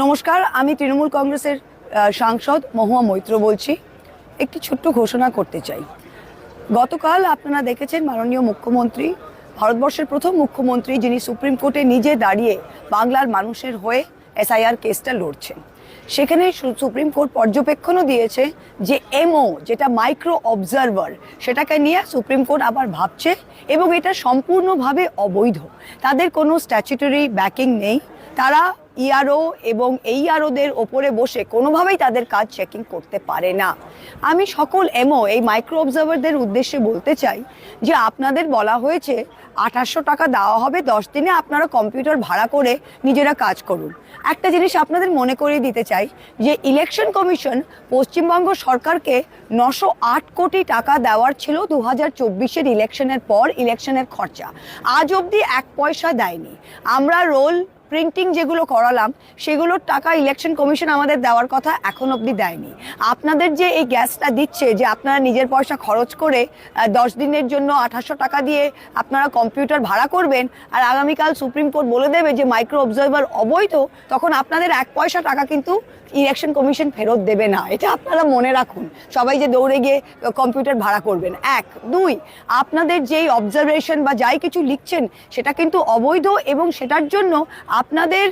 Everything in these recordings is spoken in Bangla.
নমস্কার, আমি তৃণমূল কংগ্রেসের সাংসদ মহুয়া মৈত্র বলছি। একটি ছোট্ট ঘোষণা করতে চাই। গতকাল আপনারা দেখেছেন মাননীয় মুখ্যমন্ত্রী, ভারতবর্ষের প্রথম মুখ্যমন্ত্রী যিনি সুপ্রিম কোর্টে নিজে দাঁড়িয়ে বাংলার মানুষের হয়ে এসআইআর কেসটা লড়ছেন। সেখানে সুপ্রিম কোর্ট পর্যবেক্ষণও দিয়েছে যে এমও, যেটা মাইক্রো অবজারভার, সেটাকে নিয়ে সুপ্রিম কোর্ট আবার ভাবছে এবং এটা সম্পূর্ণভাবে অবৈধ। তাদের কোনো স্ট্যাচুটরি ব্যাকিং নেই। তারা ইআরও এবং এই আরওদের ওপরে বসে কোনোভাবেই তাদের কাজ চেকিং করতে পারে না। আমি সকল এমও এই মাইক্রো অবজারভারদের উদ্দেশ্যে বলতে চাই যে আপনাদের বলা হয়েছে আঠাশশো টাকা দেওয়া হবে, দশ দিনে আপনারা কম্পিউটার ভাড়া করে নিজেরা কাজ করুন। একটা জিনিস আপনাদের মনে করিয়ে দিতে চাই যে ইলেকশন কমিশন পশ্চিমবঙ্গ সরকারকে নশো আট কোটি টাকা দেওয়ার ছিল দু হাজার চব্বিশের ইলেকশনের পর ইলেকশনের খরচা। আজ অবধি এক পয়সা দেয়নি। আমরা রোল প্রিন্টিং যেগুলো করালাম, সেগুলোর টাকা ইলেকশন কমিশন আমাদের দেওয়ার কথা এখন অবধি দেয়নি। আপনাদের যে এই গ্যাসটা দিচ্ছে যে আপনারা নিজের পয়সা খরচ করে দশ দিনের জন্য আঠাশশো টাকা দিয়ে আপনারা কম্পিউটার ভাড়া করবেন, আর আগামীকাল সুপ্রিম কোর্ট বলে দেবে যে মাইক্রো অবজার্ভার অবৈধ, তখন আপনাদের এক পয়সা টাকা কিন্তু ইলেকশন কমিশন ফেরত দেবে না। এটা আপনারা মনে রাখুন। সবাই যে দৌড়ে গিয়ে কম্পিউটার ভাড়া করবেন। এক, দুই, আপনাদের যেই অবজারভেশন বা যাই কিছু লিখছেন, সেটা কিন্তু অবৈধ এবং সেটার জন্য আপনাদের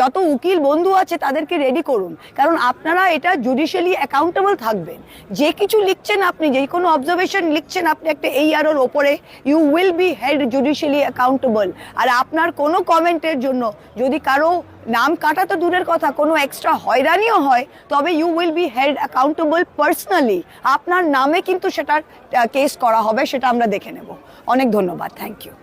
যত উকিল বন্ধু আছে তাদেরকে রেডি করুন। কারণ আপনারা এটা জুডিশিয়ালি অ্যাকাউন্টেবল থাকবেন। যে কিছু লিখছেন আপনি, যে কোনো অবজারভেশন লিখছেন আপনি একটা এই আরোর ওপরে you will be held judicially accountable আর আপনার কোনো কমেন্টের জন্য যদি কারও নাম কাটা তো দূরের কথা, কোনো এক্সট্রা হয়রানিও হয়, তবে you will be held accountable personally আপনার নামে কিন্তু সেটার কেস করা হবে, সেটা আমরা দেখে নেব। অনেক ধন্যবাদ। Thank you